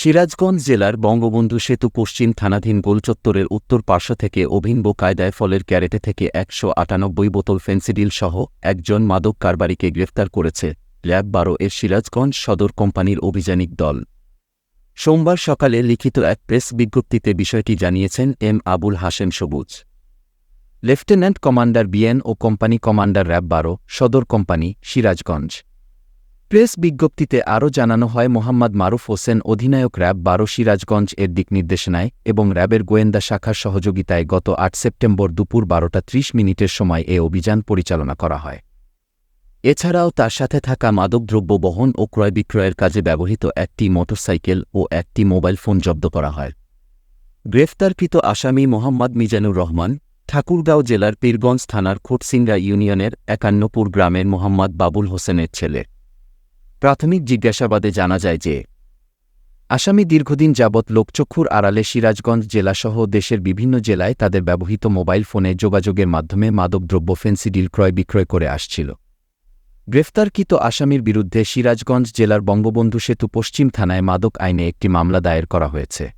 সিরাজগঞ্জ জেলার বঙ্গবন্ধু সেতু পশ্চিম থানাধীন গোলচত্বরের উত্তর পার্শ্ব থেকে অভিনব কায়দায় ফলের ক্যারেটে থেকে একশো আটানব্বই বোতল ফেন্সিডিল সহ একজন মাদক কারবারিকে গ্রেফতার করেছে ল্যাব বারো এর সিরাজগঞ্জ সদর কোম্পানির অভিযানিক দল। সোমবার সকালে লিখিত এক প্রেস বিজ্ঞপ্তিতে বিষয়টি জানিয়েছেন M Abul Hashem Sabuj. Lieutenant commander BN ও কোম্পানি কমান্ডার র্যাব বারো, সদর কোম্পানি, সিরাজগঞ্জ। প্রেস বিজ্ঞপ্তিতে আরও জানানো হয়, মোহাম্মদ মারুফ হোসেন অধিনায়ক র্যাব বারো সিরাজগঞ্জ এর দিক নির্দেশনায় এবং র্যাবের গোয়েন্দা শাখার সহযোগিতায় গত আট সেপ্টেম্বর দুপুর বারোটা ত্রিশ মিনিটের সময় এ অভিযান পরিচালনা করা হয়। এছাড়াও তার সাথে থাকা মাদকদ্রব্য বহন ও ক্রয় বিক্রয়ের কাজে ব্যবহৃত একটি মোটরসাইকেল ও একটি মোবাইল ফোন জব্দ করা হয়। গ্রেফতারকৃত আসামি মোহাম্মদ মিজানুর রহমান, ঠাকুরগাঁও জেলার পীরগঞ্জ থানার খুটসিংড়া ইউনিয়নের একান্নপুর গ্রামের মোহাম্মদ বাবুল হোসেনের ছেলে। প্রাথমিক জিজ্ঞাসাবাদে জানা যায় যে, আসামি দীর্ঘদিন যাবৎ লোকচক্ষুর আড়ালে সিরাজগঞ্জ জেলাসহ দেশের বিভিন্ন জেলায় তাদের ব্যবহৃত মোবাইল ফোনে যোগাযোগের মাধ্যমে মাদকদ্রব্য ফেন্সিডিল ক্রয় বিক্রয় করে আসছিল। গ্রেফতারকৃত আসামির বিরুদ্ধে সিরাজগঞ্জ জেলার বঙ্গবন্ধু সেতু পশ্চিম থানায় মাদক আইনে একটি মামলা দায়ের করা হয়েছে।